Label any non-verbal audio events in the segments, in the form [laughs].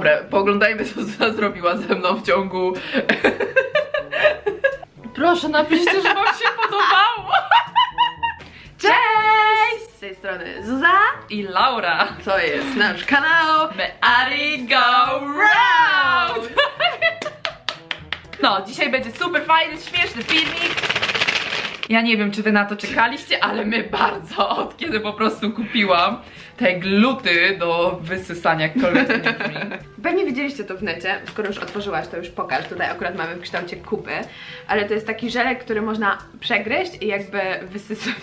Dobra, pooglądajmy co Zuza zrobiła ze mną w ciągu... Proszę napiszcie, że wam się podobało. Cześć! Z tej strony Zuza. I Laura. To jest nasz kanał. Ari go round! [laughs] No, dzisiaj będzie super fajny, śmieszny filmik. Ja nie wiem, czy wy na to czekaliście, ale my bardzo, od kiedy po prostu kupiłam te gluty do wysysania, jakkolwiek. Pewnie widzieliście to w necie. Skoro już otworzyłaś, to już pokaż. Tutaj akurat mamy w kształcie kupy. Ale to jest taki żelek, który można przegryźć i jakby wysysać.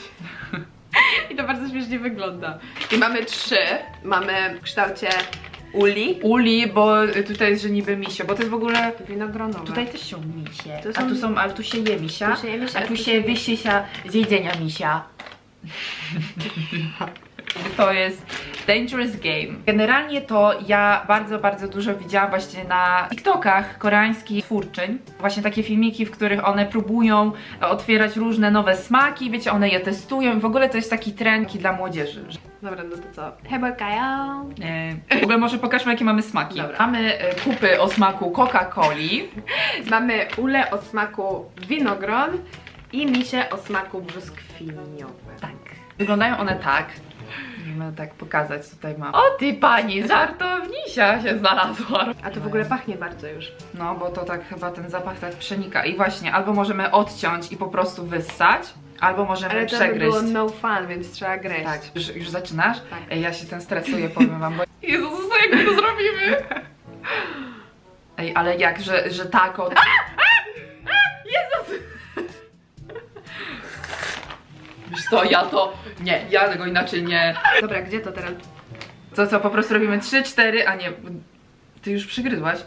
[laughs] I to bardzo śmiesznie wygląda. I mamy trzy. Mamy w kształcie uli. Uli, bo tutaj jest, że niby misie, bo to jest w ogóle... Winogronowe. Tutaj też są misie, To a są- tu są, ale tu się je misia, Tu się je misia, a a tu się się je- wysisia z jedzenia misia. [laughs] To jest Dangerous Game. Generalnie to ja bardzo, bardzo dużo widziałam właśnie na TikTokach koreańskich twórczyń. Właśnie takie filmiki, w których one próbują otwierać różne nowe smaki, wiecie, one je testują. W ogóle to jest taki trend dla młodzieży. Dobra, no to co? Hebolkają. e, W ogóle może pokażmy, jakie mamy smaki. Dobra. Mamy e, kupy o smaku Coca-Coli. [laughs] Mamy ule o smaku winogron i misie o smaku brzoskwiniowe. Tak. Wyglądają one tak. Możemy tak pokazać, tutaj mam. O ty pani, żartownisia się znalazła. A to w ogóle pachnie bardzo już. No, bo to tak chyba ten zapach tak przenika. I właśnie, albo możemy odciąć i po prostu wyssać, albo możemy Ale to by przegryźć. było no fun, więc trzeba gryźć. Tak, już, już zaczynasz? Tak. Ej, ja się ten stresuję, powiem wam, bo... [laughs] Jezus, jak my to zrobimy? Ej, ale jak, że, że tak od... Co, ja to... Nie, ja tego inaczej nie... Dobra, gdzie to teraz? Co, co, po prostu robimy 3, 4, a nie... Ty już przygryzłaś? [gasps]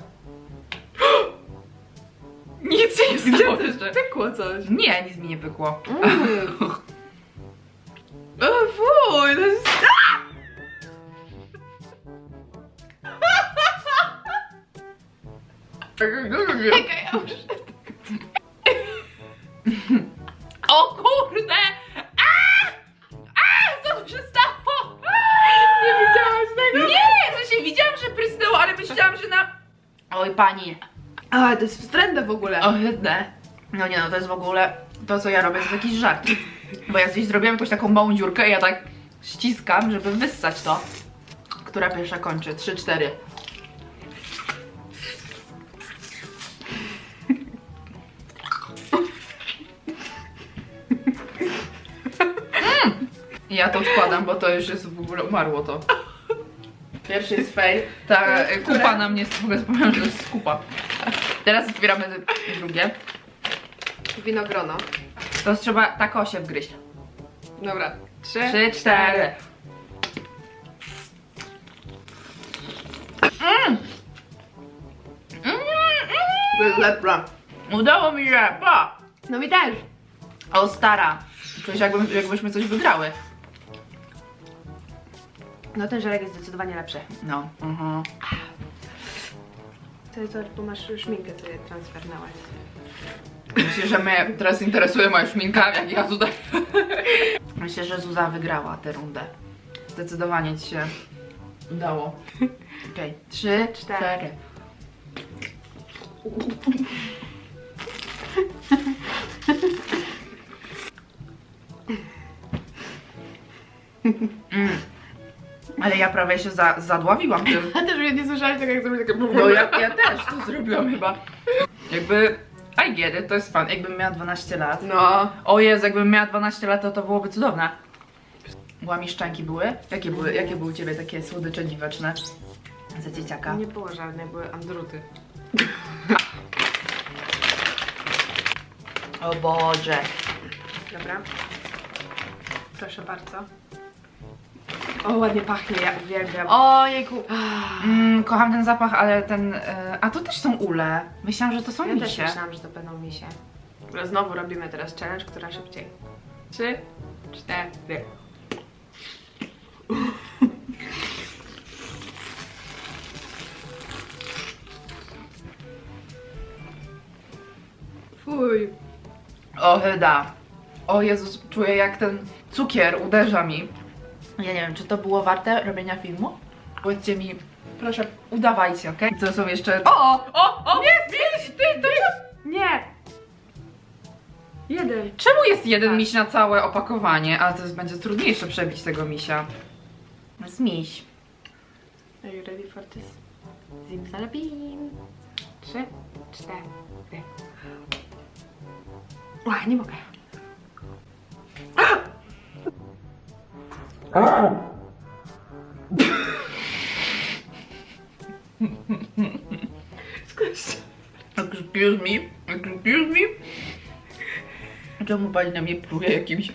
Nic się nie stało jeszcze. Pykło coś. Nie, nic mi nie pykło. Mm. [laughs] O fuj, to jest... [laughs] Czekaj, ja muszę... [laughs] Oj, pani. A, to jest wstrętne w ogóle. Ohydne. No nie no, to jest w ogóle... To, co ja robię, to jest jakiś żart. Bo ja gdzieś zrobiłam jakąś taką małą dziurkę i ja tak ściskam, żeby wyssać to. Która pierwsza kończy? 3, 4. Ja to odkładam, bo to już jest w ogóle umarło to. Pierwszy jest fail. Ta kupa na mnie w ogóle zapomniałam, że to jest kupa. Teraz otwieramy drugie. Winogrono. To trzeba tak osie wgryźć. Dobra. Trzy, Trzy, cztery. To jest lepsze. Udało mi się, pa! No mi też. O stara. Czuję się jakby, jakbyśmy coś wygrały. No ten żelek jest zdecydowanie lepszy. No. Mhm. To jest bo masz szminkę sobie transfernałaś. Myślę, że mnie teraz interesuje moja szminka, jak ja tutaj. [laughs] Myślę, że Zuza wygrała tę rundę. Zdecydowanie ci się udało. [laughs] Okej, trzy, Cztery. Ale ja prawie się za, zadławiłam tym. [laughs] A też mnie nie słyszałaś tak jak zrobię takie... No ja, ja też to zrobiłam chyba. Jakby, I get it, to jest fan. Jakbym miała 12 lat. No. O Jezu, jakbym miała 12 lat, to to byłoby cudowne. Łamiszczanki były? Jakie były, jakie były u Ciebie takie słodycze dziwaczne? Za dzieciaka. Nie było żadnej, były andruty. O Boże. Dobra. Proszę bardzo. O, ładnie pachnie, ja uwielbiam. Ojejku. Ah, Mm, kocham ten zapach, ale ten... E, a to też są ule. Myślałam, że to są ja też misie. myślałam, że to będą misie. Znowu robimy teraz challenge, która szybciej. Trzy, cztery. Fuj. O hyda. O Jezus, czuję jak ten cukier uderza mi. Ja nie wiem, czy to było warte robienia filmu? Powiedzcie mi, Proszę. Udawajcie, okej? Co są jeszcze... O! O! O! Nie! Widzisz, ty, to jest... Nie! Jeden. Czemu jest jeden Tak. miś na całe opakowanie? A to jest, będzie trudniejsze przebić tego misia. Jest miś. Are you ready for this? Zimsalabim. Trzy, cztery. Ach, nie mogę. Excuse me, excuse me. Czemu pani na mnie pluje jakimś...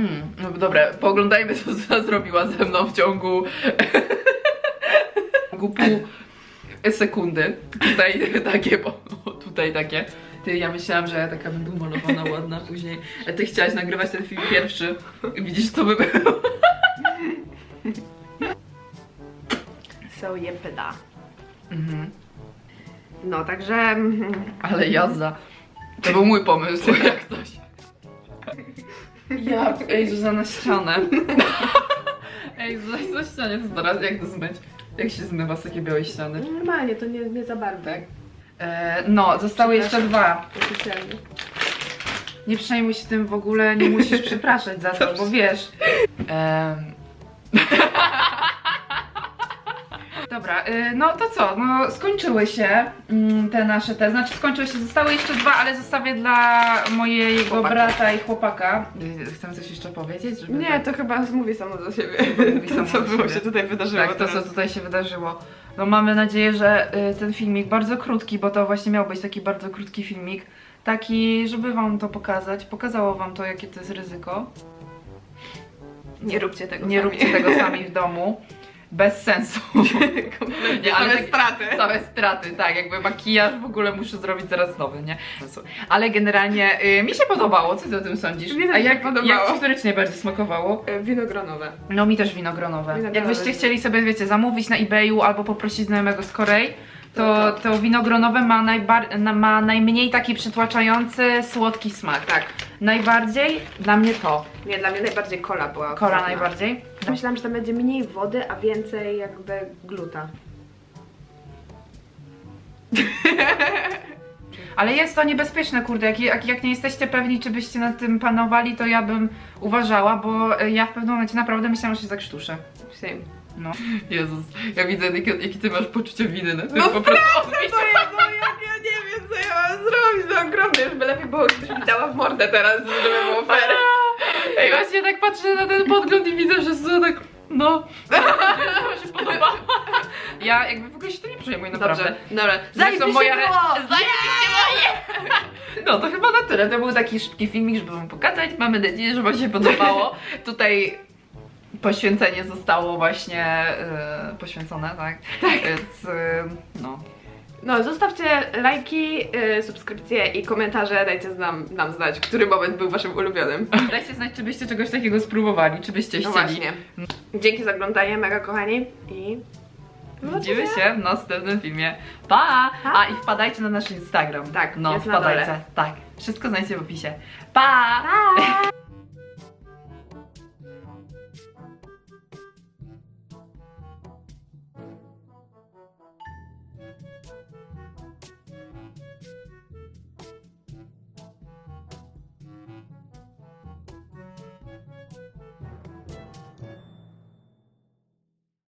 Mm, no dobra, pooglądajmy co Zuza zrobiła ze mną [laughs] w ciągu pół sekundy. Tutaj takie, bo tutaj takie. Ty, ja myślałam, że ja taka bym malowana ładna później. A ty chciałaś nagrywać ten film pierwszy. Widzisz, co by było. So je pyta. Mhm. No, także... mhm. Ale jazda. To był mój pomysł, jak coś. Ja, ej, Zuza na ścianę. [laughs] Ej, Zuza na ścianie, co teraz, jak to zmyć? Jak się zmywa z takiej białej ściany? Normalnie, to nie, nie za bardzo. Tak. E, no, zostały jeszcze dwa. Oficjalnie. Nie przejmuj się tym w ogóle, nie musisz przepraszać za to, bo wiesz. [laughs] Em. [laughs] Dobra, y, no to co? No skończyły się mm, te nasze te, znaczy skończyły się, zostały jeszcze dwa, ale zostawię dla mojego Chłopaka. brata i chłopaka. Y, Chcę coś jeszcze powiedzieć? Żeby Nie, tak- to chyba mówi samo za siebie. Mówi [laughs] samo To, co za było siebie. się tutaj wydarzyło Tak, to co teraz. tutaj się wydarzyło. No mamy nadzieję, że y, ten filmik bardzo krótki, bo to właśnie miał być taki bardzo krótki filmik. Taki, żeby wam to pokazać. Pokazało wam to, jakie to jest ryzyko. Nie róbcie tego Nie sami. róbcie tego [laughs] sami w domu. Bez sensu. [laughs] Kompletnie, Nie, ale same tak- straty. Całe straty, tak, jakby makijaż w ogóle muszę zrobić zaraz nowy, nie? Ale generalnie y, mi się podobało, co ty o tym sądzisz? Mi też A się jak, podobało. jak ci któryś najbardziej smakowało? E, Winogronowe. No mi też winogronowe. Winogronowe. Jakbyście chcieli sobie, wiecie, zamówić na eBayu albo poprosić znajomego z Korei, to, to winogronowe ma, na- ma najmniej taki przytłaczający, słodki smak. Tak. Najbardziej dla mnie to. Nie, dla mnie najbardziej kola była. Kola okropna. najbardziej. Myślałam, że tam będzie mniej wody, a więcej jakby gluta. [laughs] Ale jest to niebezpieczne, kurde. Jak, jak, jak nie jesteście pewni, czy byście nad tym panowali, to ja bym uważała, bo ja w pewnym momencie naprawdę myślałam, że się zakrztuszę. Same. No. Jezus, ja widzę, jakie, jakie ty masz poczucie winy. No, No po prostu To jest, no jak ja nie wiem, co ja mam zrobić, to okropne. Już by lepiej było, gdybyś mi dała w mordę teraz, żeby było fair. Ej, właśnie tak patrzę na ten podgląd i widzę, że Zuza tak, no, [laughs] to się podoba. Ja jakby w ogóle się tym nie przejmuję, naprawdę. Dobrze, dobra. Moja re- Zajebiście No to chyba na tyle. To był taki szybki filmik, żeby wam pokazać. Mamy nadzieję, że wam się podobało. [laughs] Tutaj poświęcenie zostało właśnie e, poświęcone, tak? Tak. Więc e, no. No, zostawcie lajki, y, subskrypcje i komentarze. Dajcie nam, nam znać, który moment był waszym ulubionym. Dajcie znać, czy byście czegoś takiego spróbowali, czy byście No chcieli. właśnie. Dzięki za oglądanie, mega kochani. I Widzimy się w następnym filmie. Pa! Pa! A i wpadajcie na nasz Instagram. Tak, no jest na wpadajcie. dole. Tak. Wszystko znajdziecie w opisie. Pa! Pa! [laughs]